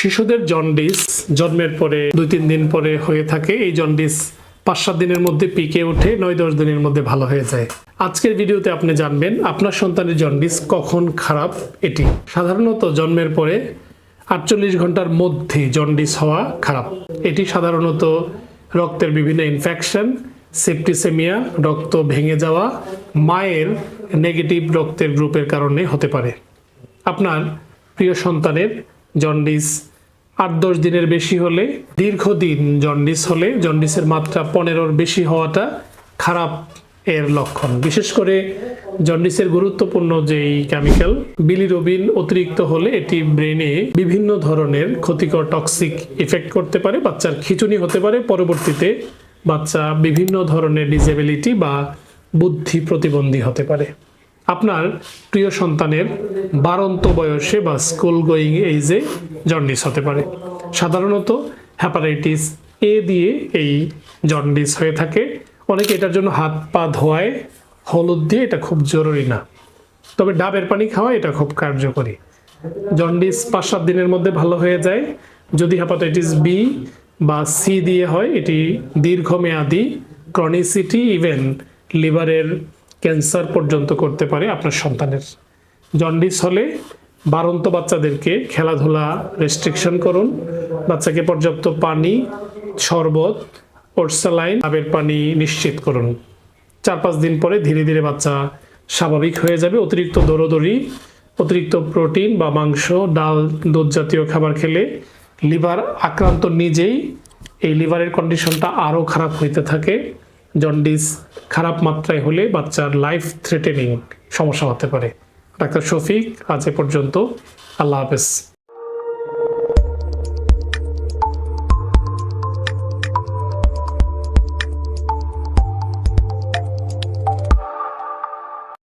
শিশুদের জন্ডিস জন্মের পরে দুই তিন দিন পরে হয়ে থাকে। এই জন্ডিস পাঁচ সাত দিনের মধ্যে পিকে ওঠে নয় দশ দিনের মধ্যে ভালো হয়ে যায়। আজকের ভিডিওতে আপনি জানবেন, আপনার সন্তানের জন্ডিস কখন খারাপ, এটি। সাধারণত জন্মের পরে আটচল্লিশ ঘণ্টার মধ্যে জন্ডিস হওয়া খারাপ। এটি সাধারণত রক্তের বিভিন্ন ইনফেকশন সেপ্টিসেমিয়া রক্ত ভেঙে যাওয়া, মায়ের নেগেটিভ রক্তের গ্রুপের কারণে হতে পারে। আপনার প্রিয় সন্তানের জন্ডিস আট দশ দিনের বেশি হলে, দীর্ঘদিন জন্ডিস হলে, জন্ডিসের মাত্রা পনেরোর বেশি হওয়াটা খারাপ এর লক্ষণ। বিশেষ করে জন্ডিসের গুরুত্বপূর্ণ যেই কেমিক্যাল বিলিরুবিন অতিরিক্ত হলে এটি ব্রেনে বিভিন্ন ধরনের ক্ষতিকর টক্সিক ইফেক্ট করতে পারে, বাচ্চার খিচুনি হতে পারে, পরবর্তীতে বাচ্চা বিভিন্ন ধরনের ডিসেবিলিটি বা বুদ্ধি প্রতিবন্ধী হতে পারে। আপনার প্রিয় সন্তানের বারন্ত বয়সে বা স্কুল গোয়িং এইজে জন্ডিস হতে পারে। সাধারণত হ্যাপাটাইটিস এ দিয়ে এই জন্ডিস হয়ে থাকে। অনেকে এটার জন্য হাত পা ধোয়ায়, হলুদ দিয়ে এটা খুব জরুরি না। তবে ডাবের পানি খাওয়া এটা খুব কার্যকরী। জন্ডিস পাঁচ সাত দিনের মধ্যে ভালো হয়ে যায়। যদি হ্যাপাটাইটিস বি বা সি দিয়ে হয়, এটি দীর্ঘমেয়াদী ক্রনিসিটি ইভেন লিভারের ক্যান্সার পর্যন্ত করতে পারে আপনার সন্তানের। জন্ডিস হলে বারন্ত বাচ্চাদেরকে খেলাধুলা রেস্ট্রিকশন করুন। বাচ্চাকে পর্যাপ্ত পানি, শরবত ওরসালাইন আবের পানি নিশ্চিত করুন। চার পাঁচ দিন পরে ধীরে ধীরে বাচ্চা স্বাভাবিক হয়ে যাবে। অতিরিক্ত দৌড়দৌড়ি অতিরিক্ত প্রোটিন বা মাংস, ডাল, দুধ জাতীয় খাবার খেলে লিভার আক্রান্ত নিজেই। এই লিভারের কন্ডিশনটা আরও খারাপ হইতে থাকে। জন্ডিস খারাপ মাত্রায় হলে বাচ্চার লাইফ থ্রেটেনিং সমস্যা হতে পারে। ডাক্তার শফিক, আজ এ পর্যন্ত। আল্লাহ হাফেজ।